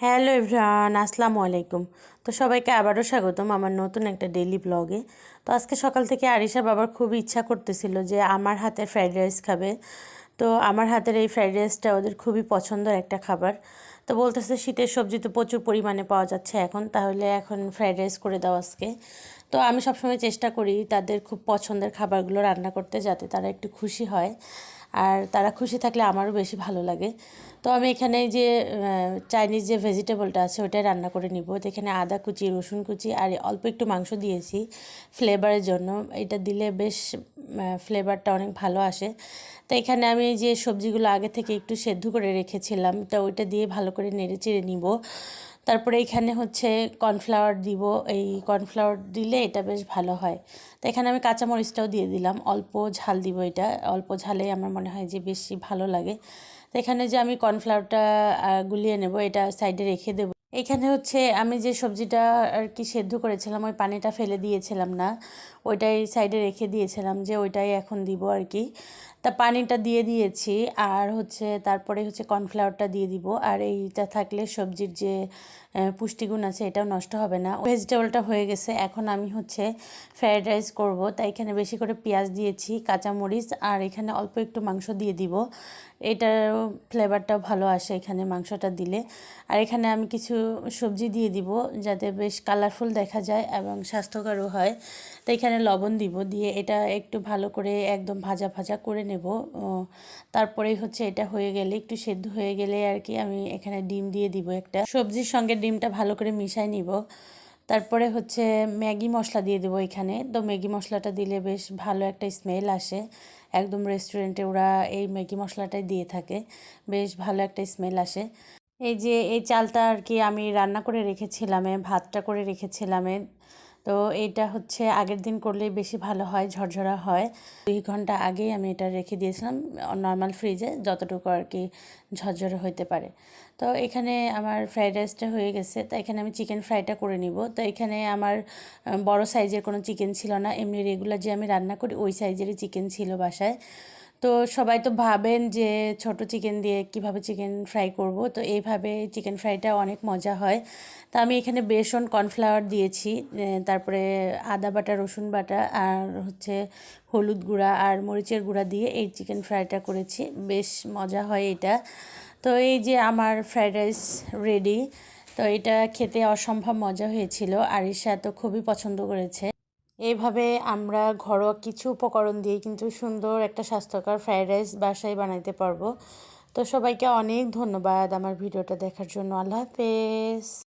Hello everyone আসসালামু আলাইকুম। তো সবাইকে আবারও স্বাগতম আমার নতুন একটা ডেলি ব্লগে তো আজকে সকাল থেকে আরিশা বাবার খুব ইচ্ছা করতেছিল যে আমার হাতের ফ্রাইড রাইস খাবে। তো আমার হাতের এই ফ্রাইড রাইসটা ওদের খুবই পছন্দের একটা খাবার। তো বলতেছে শীতের সবজি তো প্রচুর পরিমাণে পাওয়া যাচ্ছে এখন, তাহলে এখন ফ্রাইড রাইস করে দাও আজকে। তো আমি সবসময় চেষ্টা করি তাদের খুব পছন্দের খাবারগুলো রান্না করতে যাতে তারা একটু খুশি হয়। আর তারা খুশি থাকলে আমারও বেশি ভালো লাগে। তো আমি এখানে যে চাইনিজ যে ভেজিটেবলটা আছে ওটাই রান্না করে নিব। তো এখানে আদা কুচি, রসুন কুচি আর অল্প একটু মাংস দিয়েছি ফ্লেভারের জন্য। এটা দিলে বেশ ফ্লেভারটা অনেক ভালো আসে। তো এখানে আমি যে সবজিগুলো আগে থেকে একটু সেদ্ধ করে রেখেছিলাম, তো ওইটা দিয়ে ভালো করে নেড়ে চেড়ে নিব। তারপরে এখানে হচ্ছে কর্নফ্লাওয়ার দিব, এই কর্নফ্লাওয়ার দিলে এটা বেশ ভালো হয়। তো এখানে আমি কাঁচামরিচটাও দিয়ে দিলাম, অল্প ঝাল দিব এটা, অল্প ঝালে আমার মনে হয় যে বেশি ভালো লাগে। তো এখানে যে আমি কর্নফ্লাওয়ারটা গুলিয়ে নেব, এটা সাইডে রেখে দেবো। এখানে হচ্ছে আমি যে সবজিটা আর কি সেদ্ধ করেছিলাম, ওই পানিটা ফেলে দিয়েছিলাম না, ওইটাই সাইডে রেখে দিয়েছিলাম যে ওইটাই এখন দিব আর কি। তা পানিটা দিয়ে দিয়েছি, আর হচ্ছে তারপরে হচ্ছে কর্নফ্লাওয়ারটা দিয়ে দিব। আর এইটা থাকলে সবজির যে পুষ্টিগুণ আছে এটাও নষ্ট হবে না। ভেজিটেবলটা হয়ে গেছে, এখন আমি হচ্ছে ফ্রায়েড রাইস করব। তাই এখানে বেশি করে পেঁয়াজ দিয়েছি, কাঁচামরিচ, আর এখানে অল্প একটু মাংস দিয়ে দিব। এটার ফ্লেভারটাও ভালো আসে এখানে মাংসটা দিলে। আর এখানে আমি কিছু সবজি দিয়ে দিব, যাতে বেশ কালারফুল দেখা যায় এবং স্বাস্থ্যকরও হয়। তো এখানে লবণ দিব, দিয়ে এটা একটু ভালো করে একদম ভাজা ভাজা করে নেব। তারপরেই হচ্ছে এটা হয়ে গেলে, একটু সেদ্ধ হয়ে গেলে আর কি আমি এখানে ডিম দিয়ে দিব একটা। সবজির সঙ্গে ডিমটা ভালো করে মিশাই নিব। তারপরে হচ্ছে ম্যাগি মশলা দিয়ে দেবো এখানে। তো ম্যাগি মশলাটা দিলে বেশ ভালো একটা স্মেল আসে। একদম রেস্টুরেন্টে ওরা এই ম্যাগি মশলাটাই দিয়ে থাকে। বেশ ভালো একটা স্মেল আসে। এই যে এই চালটা আর কি আমি রান্না করে রেখেছিলাম ভাতটা করে রেখেছিলাম তো এটা হচ্ছে আগের দিন করলে বেশি ভালো হয়, ঝরঝরা হয়। দুই ঘণ্টা আগেই আমি এটা রেখে দিয়েছিলাম নর্মাল ফ্রিজে যতটুকু আর কি ঝরঝরে হইতে পারে। তো এখানে আমার ফ্রাইড রাইসটা হয়ে গেছে, তো এখানে আমি চিকেন ফ্রাইটা করে নিব। তো এখানে আমার বড় সাইজের কোনো চিকেন ছিল না, এমনি রেগুলার যে আমি রান্না করি, ওই সাইজেরই চিকেন ছিল বাসায়। তো সবাই তো ভাবেন যে ছোট চিকেন দিয়ে কীভাবে চিকেন ফ্রাই করব। তো এইভাবে চিকেন ফ্রাইটা অনেক মজা হয়। তো আমি এখানে বেসন কর্নফ্লাওয়ার দিয়েছি তারপরে আদা বাটা, রসুন বাটা, আর হচ্ছে হলুদ গুঁড়া আর মরিচের গুঁড়া দিয়ে এই চিকেন ফ্রাইটা করেছি। বেশ মজা হয় এটা। তো এই যে আমার ফ্রাইড রাইস রেডি তো এটা খেতে অসম্ভব মজা হয়েছিল। আরিশা তো খুবই পছন্দ করেছে। এইভাবে আমরা ঘরোয়া কিছু উপকরণ দিয়ে কিন্তু সুন্দর একটা স্বাস্থ্যকর ফ্রাইড রাইস বাসায় বানাইতে পারব। তো সবাইকে অনেক ধন্যবাদ আমার ভিডিওটা দেখার জন্য। আল্লাহ হাফেজ।